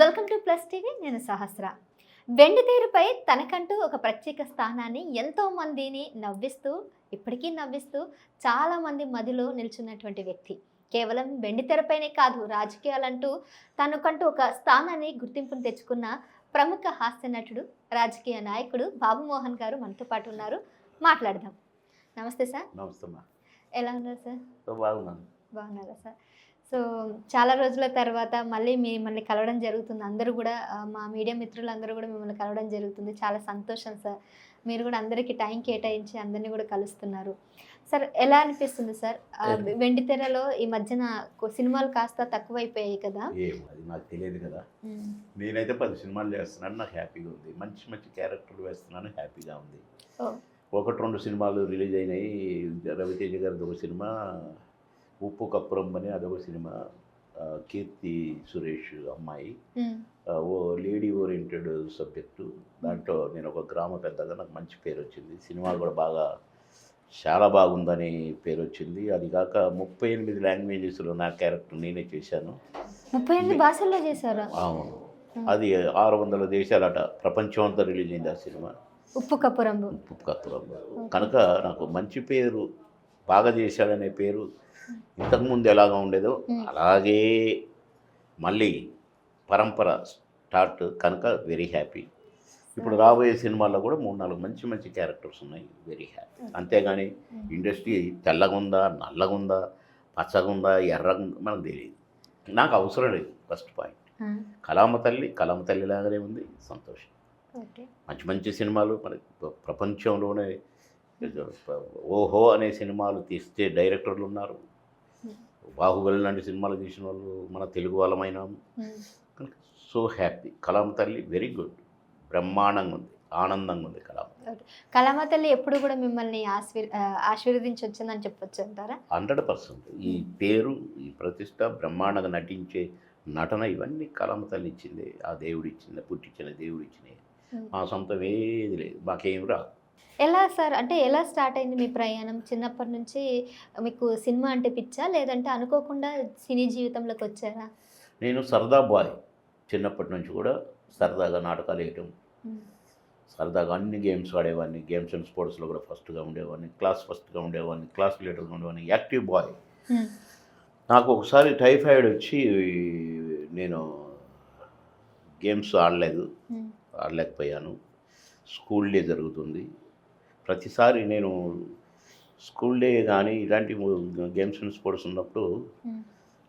Welcome to plus TV నేను సహస్ర. వెండి తీరుపై తనకంటూ ఒక ప్రత్యేక స్థానాన్ని ఎంతో మందిని నవ్విస్తూ ఇప్పటికీ నవ్విస్తూ చాలా మంది మదిలో నిల్చున్నటువంటి వ్యక్తి. కేవలం వెండి తెరపైనే కాదు రాజకీయాలంటూ తనకంటూ ఒక స్థానాన్ని గుర్తింపును తెచ్చుకున్న ప్రముఖ హాస్య నటుడు రాజకీయ నాయకుడు బాబు మోహన్ గారు మనతో పాటు ఉన్నారు. మాట్లాడదాం. నమస్తే సార్. నమస్తే ఎలా ఉన్నారు సార్? బాగున్నాను. బాగున్నారా సార్? సో చాలా రోజుల తర్వాత మళ్ళీ మిమ్మల్ని కలవడం జరుగుతుంది. అందరూ కూడా మా మీడియా మిత్రులందరూ కూడా మిమ్మల్ని కలవడం జరుగుతుంది. చాలా సంతోషం సార్. మీరు కూడా అందరికీ టైం కేటాయించి అందరినీ కూడా కలుస్తున్నారు. సార్ ఎలా అనిపిస్తుంది సార్? ఆ, ఏంటి? వెండి తెరలో ఈ మధ్యన సినిమాలు కాస్త తక్కువైపోయాయి కదా? అది నాకు తెలియదు కదా. నేనైతే పది సినిమాలు చేస్తున్నాను. నాకు హ్యాపీగా ఉంది. మంచి మంచి క్యారెక్టర్లు వేస్తున్నాను. హ్యాపీగా ఉంది. ఒకటి రెండు సినిమాలు రిలీజ్ అయినాయి. రవితేజ గారిది ఒక సినిమా. ఉప్పు కప్పురం అని అదొక సినిమా కీర్తి సురేష్ అమ్మాయి. ఓ లేడీ ఓరియంటెడ్ సబ్జెక్టు. దాంట్లో నేను ఒక గ్రామ పెద్దగా నాకు మంచి పేరు వచ్చింది. సినిమా కూడా బాగా చాలా బాగుందని పేరు వచ్చింది. అది కాక ముప్పై ఎనిమిది లాంగ్వేజెస్లో నా క్యారెక్టర్ నేనే చేశాను. ముప్పై ఎనిమిది భాషల్లో చేశారా? అవును. అది ఆరు వందల దేశాలట. ప్రపంచం అంతా రిలీజ్ అయింది ఆ సినిమా. ఉప్పు కప్పు రంగు పుక్కపురంలో కనుక నాకు మంచి పేరు బాగా చేశాడనే పేరు ఇంతకుముందు ఎలాగ ఉండేదో. అలాగే మళ్ళీ పరంపర స్టార్ట్ కనుక వెరీ హ్యాపీ ఇప్పుడు రాబోయే సినిమాల్లో కూడా మూడు నాలుగు మంచి మంచి క్యారెక్టర్స్ ఉన్నాయి వెరీ హ్యాపీ అంతేగాని. ఇండస్ట్రీ తెల్లగా ఉందా నల్లగా ఉందా పచ్చగా ఉందా ఎర్రగా ఉందా మనకు తెలియదు. నాకు అవసరం లేదు ఫస్ట్ పాయింట్ కలామ తల్లి కలామ తల్లి లాగానే ఉంది సంతోషం. మంచి మంచి సినిమాలు ప్ర- ప్రపంచంలోనే ఓహో అనే సినిమాలు తీస్తే డైరెక్టర్లు ఉన్నారు. బాహుబలి లాంటి సినిమాలు తీసిన వాళ్ళు మన తెలుగు వాళ్ళమైన ఉమ్. So happy. కలామ తల్లి వెరీ గుడ్. బ్రహ్మాండంగా ఉంది. ఆనందంగా ఉంది కలామ కళామ తల్లి ఎప్పుడు కూడా మిమ్మల్ని ఆశీర్ ఆశీర్వదించి వచ్చిందని చెప్పొచ్చు అంటారా? Hundred percent. ఈ పేరు ఈ ప్రతిష్ట బ్రహ్మాండంగా నటించే నటన ఇవన్నీ కలామ తల్లి ఇచ్చింది. ఆ దేవుడు ఇచ్చింది పుట్టించిన దేవుడు ఇచ్చినాయి. మా సొంతం ఏది లేదు. మాకేం రాదు. ఎలా సార్? అంటే ఎలా స్టార్ట్ అయింది మీ ప్రయాణం? చిన్నప్పటి నుంచి మీకు సినిమా అంటే పిచ్చా? లేదంటే అనుకోకుండా సినీ జీవితంలోకి వచ్చారా? నేను సరదా బాయ్. చిన్నప్పటి నుంచి కూడా సరదాగా నాటకాలు వేయటం. సరదాగా అన్ని గేమ్స్ ఆడేవాడిని. గేమ్స్ అండ్ స్పోర్ట్స్లో కూడా ఫస్ట్గా ఉండేవాడిని. క్లాస్ ఫస్ట్గా ఉండేవాడిని. క్లాస్ లీడర్గా ఉండేవాడిని. Active boy. నాకు ఒకసారి టైఫాయిడ్ వచ్చి నేను గేమ్స్ ఆడలేదు. ఆడలేకపోయాను. స్కూల్ డే జరుగుతుంది. ప్రతిసారి నేను స్కూల్ డే కానీ ఇలాంటి గేమ్స్ అండ్ స్పోర్ట్స్ ఉన్నప్పుడు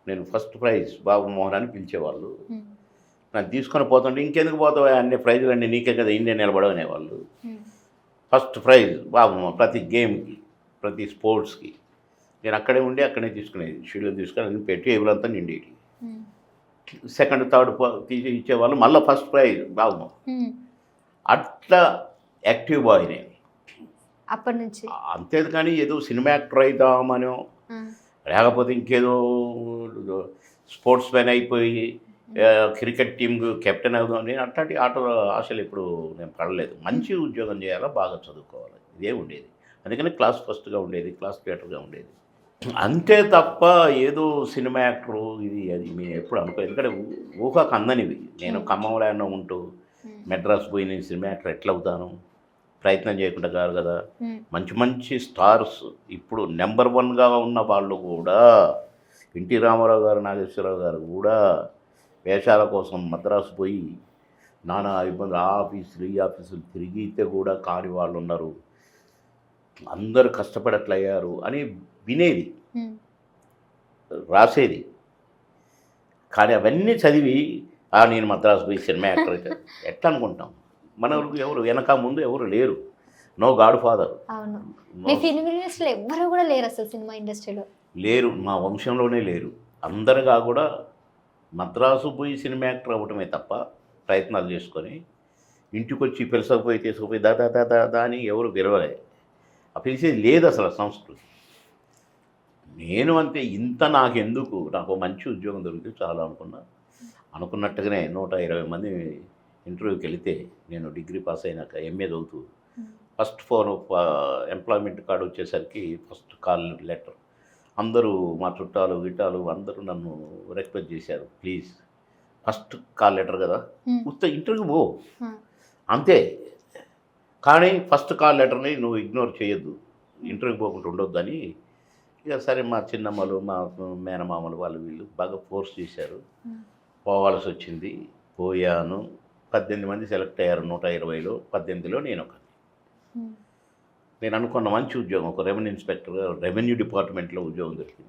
నేను ఫస్ట్ ప్రైజ్ బాబు మోహన్ అని పిలిచేవాళ్ళు. నన్ను తీసుకొని పోతుంటే ఇంకెందుకు పోతావు అన్ని ప్రైజులు అన్నీ నీకే కదా ఇండియా నిలబడనేవాళ్ళు ఫస్ట్ ప్రైజ్ బాబు మోహన్ ప్రతి గేమ్కి ప్రతి స్పోర్ట్స్కి. నేను అక్కడే ఉండి అక్కడే తీసుకునేది షెడ్యూల్ తీసుకొని అన్ని పెట్టి ఎవరంతా నిండేటి. సెకండ్ థర్డ్ తీసి ఇచ్చేవాళ్ళు మళ్ళీ ఫస్ట్ ప్రైజ్ బాబు అట్లా యాక్టివ్ బాయ్ నేను. అప్పటి నుంచి. అంతేది కానీ ఏదో సినిమా యాక్టర్ అవుతామనో లేకపోతే ఇంకేదో స్పోర్ట్స్ మ్యాన్ అయిపోయి క్రికెట్ టీంకు కెప్టెన్ అవుదాం నేను అట్లాంటి ఆట ఆశలు ఇప్పుడు నేను పడలేదు. మంచి ఉద్యోగం చేయాలా? బాగా చదువుకోవాలి. ఇదే ఉండేది. అందుకని క్లాస్ ఫస్ట్గా ఉండేది క్లాస్ థియేటర్గా ఉండేది. అంతే తప్ప ఏదో సినిమా యాక్టరు ఇది అది మేము ఎప్పుడు అనుకో ఎందుకంటే ఊహకు అందనివి. నేను ఖమ్మంలో ఉంటూ మెడ్రాస్ పోయి నేను సినిమా యాక్టర్ ఎట్లా అవుతాను ప్రయత్నం చేయకుండా కాదు కదా. మంచి మంచి స్టార్స్ ఇప్పుడు నెంబర్ వన్గా ఉన్న వాళ్ళు కూడా ఎన్టీ రామారావు గారు నాగేశ్వరరావు గారు కూడా వేషాల కోసం మద్రాసు పోయి నానా ఇబ్బంది ఆ ఆఫీసులు ఈ ఆఫీసులు తిరిగితే కూడా కాని వాళ్ళు ఉన్నారు. అందరు కష్టపడట్లయ్యారు అని వినేది. రాసేది. కానీ అవన్నీ చదివి "ఆ, నేను మద్రాసు పోయి సినిమా యాక్టర్ అయితే ఎట్లా అనుకుంటాం? మన ఊరికి ఎవరు వెనక ముందు ఎవరు లేరు. నో గాడ్ ఫాదర్ అవును. మీ ఫిల్మ్ ఇండస్ట్రీలో ఎవ్వరు కూడా లేరు అసలు సినిమా ఇండస్ట్రీలో. లేరు మా వంశంలోనే లేరు. అందరిగా కూడా మద్రాసు పోయి సినిమా యాక్టర్ అవ్వటమే తప్ప ప్రయత్నాలు చేసుకొని ఇంటికి వచ్చి పిలిచకపోయి తీసుకుపోయి దా దా దా దా అని ఎవరు విరవలే ఆ పిలిచేది లేదు అసలు సంస్కృతి నేను అంతే ఇంత నాకెందుకు? నాకు మంచి ఉద్యోగం దొరికితే చాలా అనుకున్నా. అనుకున్నట్టుగానే నూట ఇరవై మంది ఇంటర్వ్యూకి వెళితే నేను డిగ్రీ పాస్ అయినాక ఎంఏ చదువుతూ ఫస్ట్ ఫోన్ ఎంప్లాయ్మెంట్ కార్డు వచ్చేసరికి ఫస్ట్ కాల్ లెటర్. అందరూ మా చుట్టాలు గిట్టాలు అందరూ నన్ను రిక్వెస్ట్ చేశారు ప్లీజ్ ఫస్ట్ కాల్ లెటర్ కదా ఉమ్, ఉత్త ఇంటర్వ్యూ పో. ఉమ్, అంతే. కానీ ఫస్ట్ కాల్ లెటర్ని నువ్వు ఇగ్నోర్ చేయొద్దు. ఇంటర్వ్యూ పోకుండా ఉండొద్దని ఇక సరే మా చిన్నమ్మలు మా మేనమామలు వాళ్ళు వీళ్ళు బాగా ఫోర్స్ చేశారు. పోవాల్సి వచ్చింది. పోయాను. పద్దెనిమిది మంది సెలెక్ట్ అయ్యారు నూట ఇరవైలో. పద్దెనిమిదిలో నేను ఒక. నేను అనుకున్న మంచి ఉద్యోగం ఒక రెవెన్యూ ఇన్స్పెక్టర్ రెవెన్యూ డిపార్ట్మెంట్లో ఉద్యోగం దొరికింది.